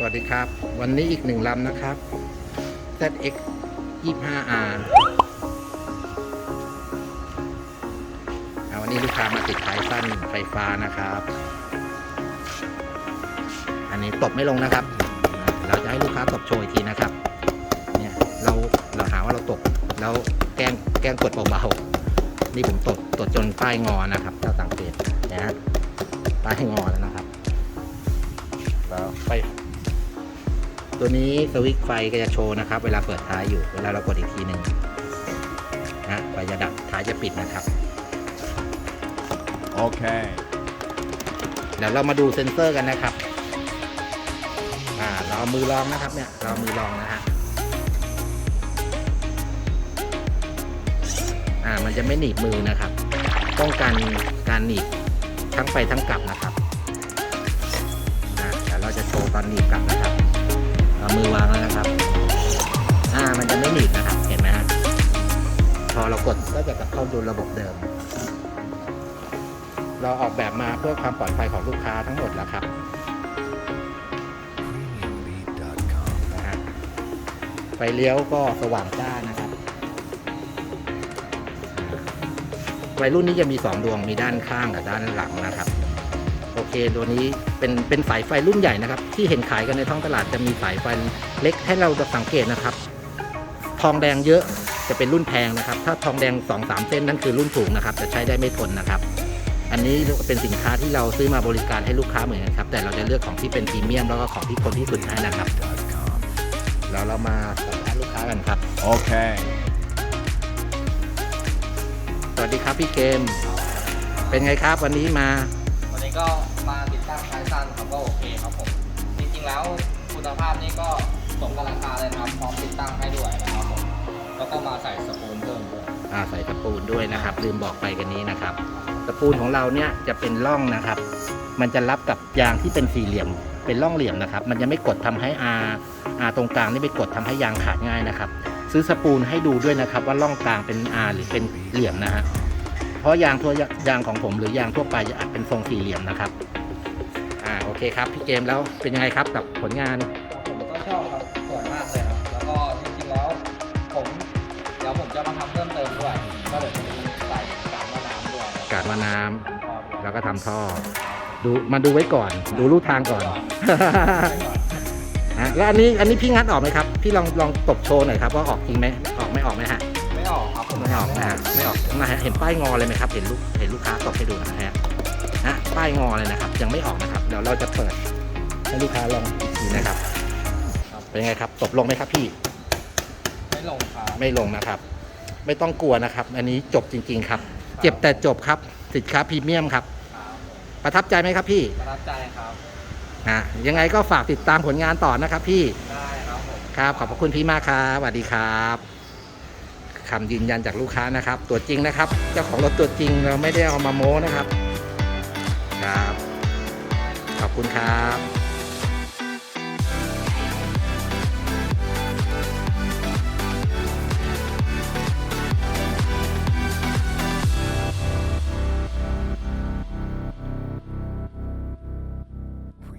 สวัสดีครับ วันนี้อีกหนึ่งลำนะครับ ZX 25R อ่าวันนี้ลูกค้ามาติดท้ายสั้นไฟฟ้านะครับ อันนี้ตบไม่ลงนะครับ เราจะให้ลูกค้าตบโชว์อีกทีนะครับ เนี่ยเราเราหาว่าเราตบแล้วแกล้งแกล้งกดเบาๆ นี่ผมตดตดจนป้ายงอนะครับถ้าสังเกตนะฮะป้ายงอแล้วนะครับแล้วไฟ ตัวนี้สวิตช์ไฟก็จะโชว์นะครับ เวลาเปิดท้ายอยู่ เวลาเรากดอีกทีหนึ่งนะไฟจะดับท้ายจะปิดนะครับ Okay. เดี๋ยวเรามาดูเซ็นเซอร์กันนะครับ อ่าเราเอามือลองนะครับเนี่ย เราเอามือลองนะฮะ อ่า มันจะไม่หนีบมือนะครับ ป้องกันการหนีบทั้งไปทั้งกลับนะครับ อ่าเดี๋ยวเราจะโชว์ตอนหนีบกลับนะครับ เอามือวางแล้วนะครับ อ่า มันจะไม่หนีบนะครับ เห็นไหมฮะพอเรากดก็จะกลับเข้าดูระบบเดิม เราออกแบบมาเพื่อความปลอดภัยของลูกค้าทั้งหมดแล้วครับนะฮะไฟเลี้ยวก็สว่างจ้านะครับ วัยรุ่นนี้จะมี2ดวงมีด้านข้างกับด้านหลังนะครับ เคตัวนี้เป็นเป็นสายไฟรุ่นใหญ่นะครับ ที่เห็นขายกันในท้องตลาดจะมีสายไฟเล็กให้เราจะสังเกตนะครับ ทองแดงเยอะจะเป็นรุ่นแพงนะครับ ถ้าทองแดง 2-3 เส้นนั่นคือรุ่นถูกนะครับจะใช้ได้ไม่ทนนะครับ อันนี้เป็นสินค้าที่เราซื้อมาบริการให้ลูกค้าเหมือนกันครับ แต่เราจะเลือกของที่เป็นพรีเมียมแล้วก็ของที่คนที่สุดให้นะครับ Beat.com. แล้วเรามาสัมภาษณ์ลูกค้ากันครับ Okay. สวัสดีครับพี่เกม เป็นไงครับวันนี้มาวันนี้ก็ มาติดตั้งท้ายสั้นครับก็โอเคครับผม จริงๆแล้วคุณภาพนี่ก็สมกับราคาเลยนะครับพร้อมติดตั้งให้ด้วยนะครับผมแล้วก็มาใส่สปูนเพิ่มด้วยอ่าใส่ตะปูนด้วยนะครับ ลืมบอกไปกันนี้นะครับตะปูนของเราเนี่ยจะเป็นร่องนะครับ มันจะรับกับยางที่เป็นสี่เหลี่ยม เป็นร่องเหลี่ยมนะครับ มันจะไม่กดทำให้อาอาตรงกลางนี่ไม่กดทำให้ยางขาดง่ายนะครับ ซื้อสปูนให้ดูด้วยนะครับ ว่าร่องกลางเป็นอาหรือเป็นเหลี่ยมนะฮะเพราะยางทั่วยางของผมหรือยางทั่วไปจะอาจเป็นทรงสี่เหลี่ยมนะครับ เคครับพี่เกมแล้วเป็นยังไงครับกับผลงาน ผมก็ชอบครับสวยมากเลยครับ แล้วก็จริงๆแล้วผมเดี๋ยวผมจะมาทำเพิ่มเติมด้วย ก็เดี๋ยวจะมีใส่กากมะนาวด้วยกาดมาน้ำทำท่อด้วยแล้วก็ทำท่อ ดูมาดูไว้ก่อน ดูรูทางก่อน ฮะแล้วอันนี้อันนี้พี่งัดออกไหมครับพี่ลองลองตบโชว์หน่อยครับว่าออกจริงไหมออกไม่ออกไหมฮะไม่ออกครับผมไม่ออกนะฮะไม่ออกนะฮะเห็นป้ายงอเลยไหมครับ เห็นลูกเห็นลูกค้าตบให้ดูนะฮะฮะ ป้ายงอเลยนะครับ ยังไม่ออกนะครับ เดี๋ยวเราจะเปิดให้ลูกค้าลองอีกทีนะครับ เป็นไงครับตบลงไหมครับพี่ ไม่ลงครับ ไม่ลงนะครับ ไม่ต้องกลัวนะครับ อันนี้จบจริง ๆ ครับ เจ็บแต่จบครับ สินค้าพรีเมียมครับครับผมประทับใจไหมครับพี่ ประทับใจครับฮะยังไงก็ฝากติดตามผลงานต่อนะครับพี่ ได้ครับผม ครับ ขอบพระคุณพี่มากครับสวัสดีครับคำยืนยันจากลูกค้านะครับ ตัวจริงนะครับ เจ้าของรถตัวจริงเราไม่ได้เอามาโม้นะครับ ครับ ขอบคุณครับ